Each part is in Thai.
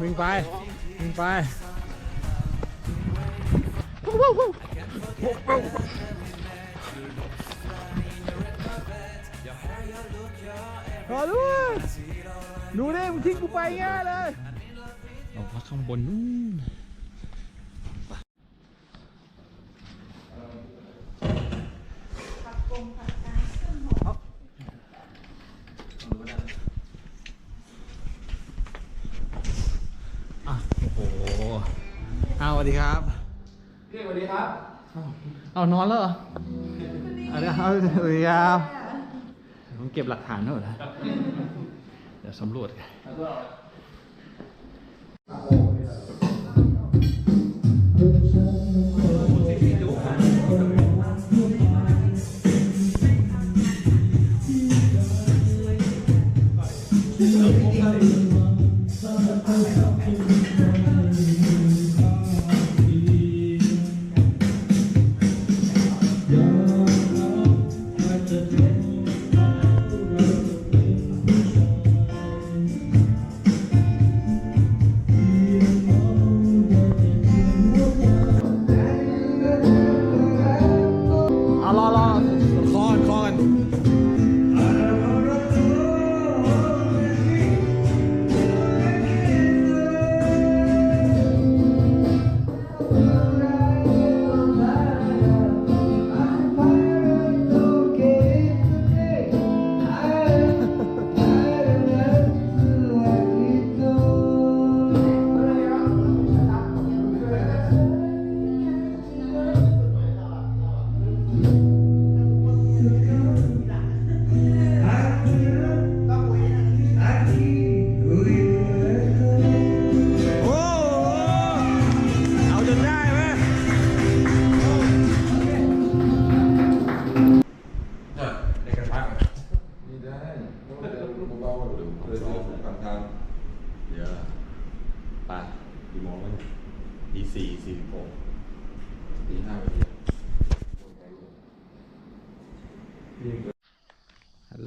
วิ่งไป วิ่งไปรอด้วยดูดิมึงทิ้งกูไปง่ายเลยเอาพักข้างบนนู้นอะโอ้โห เอาสวัสดีครับพี่สวัสดีครับเอานอนแล้วเหรอเอาเดี๋ยวเอาสวัสดีครับต้องเก็บหลักฐานหน่อยนะเดี๋ยวสำรวจกันเอา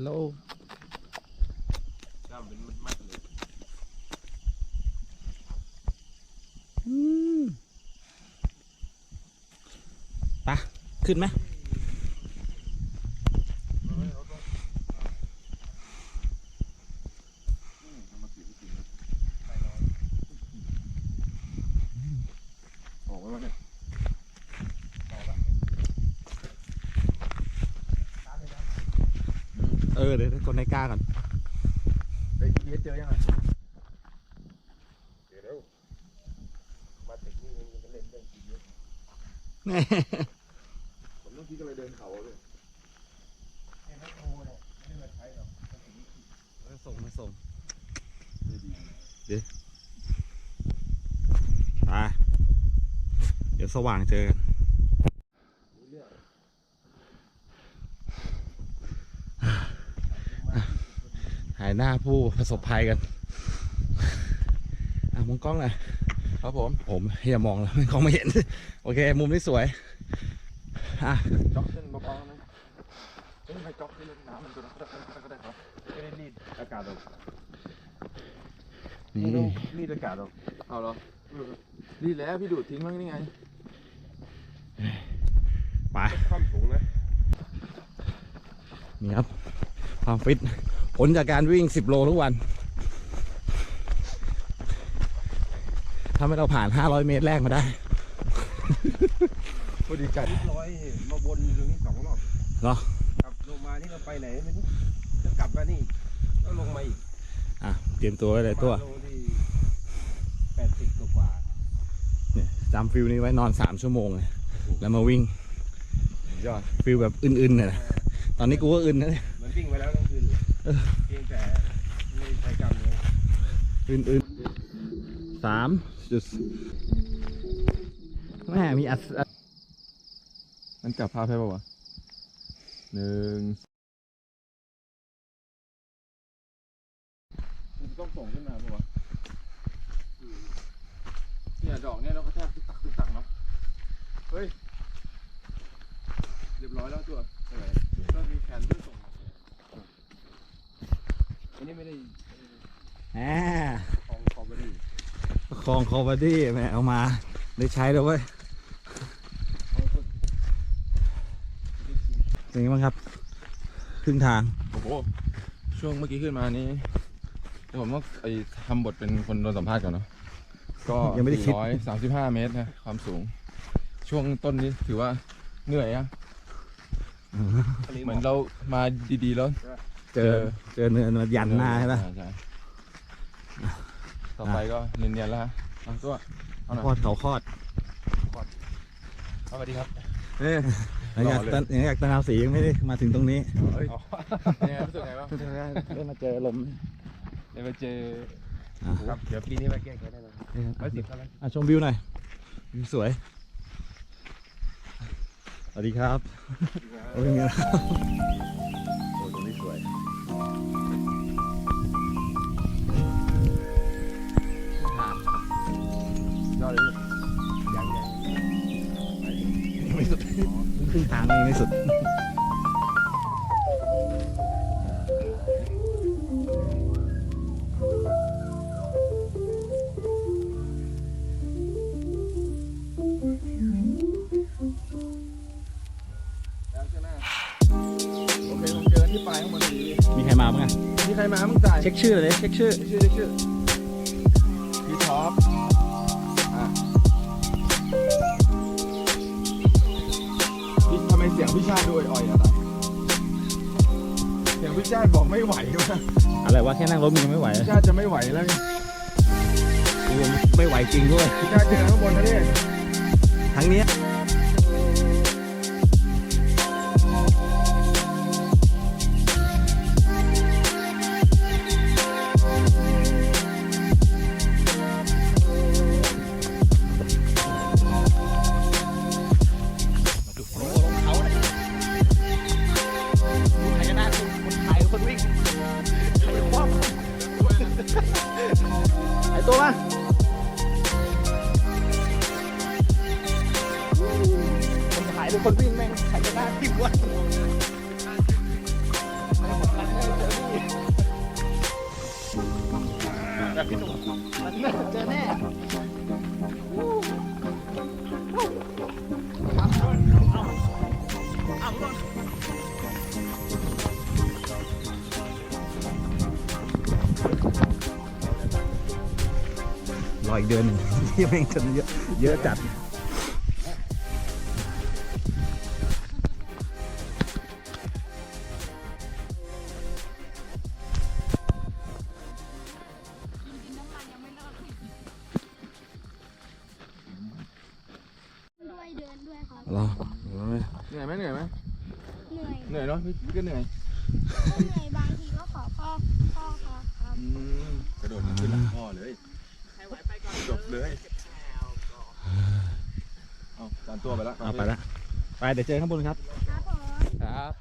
โหลจ้ามเป็นมัดๆเลยอืมไปขึ้นไหม ออกไว้วะเนี่ย เออเดี๋ยวกดในกล้าก่อนไอ้เพียเจอยังไงเดี๋ยวเร็วมาถึงนี่ยังจะเล่นเรื่องกีเพียผมเมื่อกี้ก็เลยเดินเขาเลยส่งมาส่งเดี๋ยวไปเดี๋ยวสว่างเจอกันหายหน้าผู้ประสบภัยกัน อะมองกล้องหน่อยครับผม ผมอย่ามองแล้วกล้องไม่เห็น โอเค มุมนี้สวย อะจ็อกเส้นเบาๆนะเอ้ยไม่จ็อกที่เล่นน้ำมันตัวนั้นก็ได้ครับไม่ได้รีดอากาศออกนี่ไม่ต้องรีดอากาศออกเอาเหรอรีดแล้วพี่ดูดทิ้งไว้นี่ไงไป ความสูงนะ นี่ครับ ความฟิต ผลจากการวิ่ง 10 โลทุกวันทำให้เราผ่าน 500 เมตรแรกมาได้ พอดีจัดร้อยมาวนอยู่ตรงนี้สองรอบเหรอกลับลงมาที่เราไปไหนไม่รู้จะกลับมานี่ก็ลงมาอีกอะ เตรียมตัวไว้เลยตัว มาลงที่แปดสิบกว่าเนี่ยจำฟิลนี้ไว้นอน 3 ชั่วโมงเลย แล้วมาวิ่ง ยอดฟิลแบบอึนๆเนี่ยนะตอนนี้กูก็อึนนะเนี่ยๆเหมือนวิ่งไปแล้วทั้งคืนเลย เออเพียงแต่ไม่ใช้กล้ามเนื้ออึนๆสามจุดแม่มีอัดอัดมันจับภาพให้ป่าวะหนึ่งต้องส่งขึ้นมาป่าวะเนี่ยดอกเนี่ยเราก็แทบตึกตักตึกตักเนาะเฮ้ย เรียบร้อยแล้วตัวใช่ไหมก็มีแผนเพื่อส่งมา อันนี้ไม่ได้อ่าของคอมเบอรี่คลองคอมดี้แหมเอามา ได้ใช้แล้วเว้ยเป็นไงบ้างครับ ครึ่งทาง โอ้โห ช่วงเมื่อกี้ขึ้นมานี้ผมต้องไอทำบทเป็นคนโดนสัมภาษณ์ก่อนเนาะ ก็ยังไม่ได้คิด ร้อยสามสิบห้าเมตรนะความสูง ช่วงต้นนี้ถือว่าเหนื่อยอะเหมือนเรามาดีๆแล้ว เจอเจอเนินมายันหน้าใช่ปะใช่ต่อไปก็เนียนๆแล้วฮะเอาตัวเอาหน่อยคอดเขาคอดสวัสดีครับหลังจากอยากตะนาวสียังไม่ได้มาถึงตรงนี้เฮ้ยยังไงรู้สึกไงบ้างได้มาเจอลมเดี๋ยวไปเจออะครับเดี๋ยวปีนี้มาแก้แค้นแน่นอนร้อยสิบเท่านั้นอะชมวิวหน่อยวิวสวยสวัสดีครับ โอ้ยเป็นไงล่ะโอ้ตรงนี้สวย ยอดเลยยังยังไม่สุดครึ่งทางยังไม่สุด ที่ปลายข้างบนดีมีใครมาบ้างอะมีใครมามึงจ่ายเช็คชื่อเลยเช็คชื่อชื่อได้ชื่อพี่ท็อปอะพี่ทำไมเสียงพี่ชาติด้วยอ่อยๆนะตายเสียงพี่ชาติบอกไม่ไหวว่ะอะไรวะแค่นั่งรถมึงยังไม่ไหวพี่ชาติจะไม่ไหวแล้วไงกูไม่ไหวจริงด้วยพี่ชาติเจอข้างบนนะเนี่ย ทั้งเนี้ย ไอตัวมาคนถ่ายเป็นคนวิ่งแม่งใครจะได้ที่วะแบบพี่หนุ่มมันแน่เจอแน่ รออีกเดือนหนึ่งที่แม่งจนเยอะเยอะจัดด้วยเดินด้วยครับรอเหนื่อยไหมเหนื่อยไหมเหนื่อยเหนื่อยเนาะพี่พี่ก็เหนื่อยเหนื่อยบางทีก็ขอพ่อพ่อครับครับอืมกระโดดขึ้นหลังพ่อเลย จบเลยเอาจานตัวไปแล้วเอาไปละไปเดี๋ยวเจอข้างบนครับ ครับผมครับ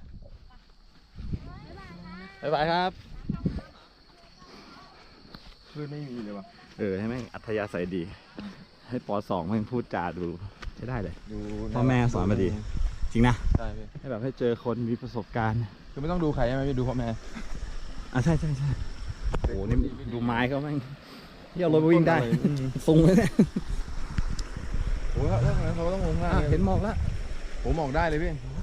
บ๊ายบายครับคลื่นไม่มีเลยว่ะเออให้แม่งอัธยาศัยดี ให้ปสองแม่งพูดจาดูใช้ได้เลยดูพ่อแม่สอนมาดี จริงนะใช่พี่ให้แบบให้เจอคนมีประสบการณ์คือไม่ต้องดูใครใช่ไหมพี่ดูพ่อแม่อะใช่ใช่ใช่โอ้โหนี่ดูไม้เขาแม่ง ที่เอารถมาวิ่งได้อืมทรงเลยเนี่ยโอ้ยถ้างั้นเขาต้องลงข้างล่างอะเลยเห็นหมอกแล้วผมออกได้เลยพี่โ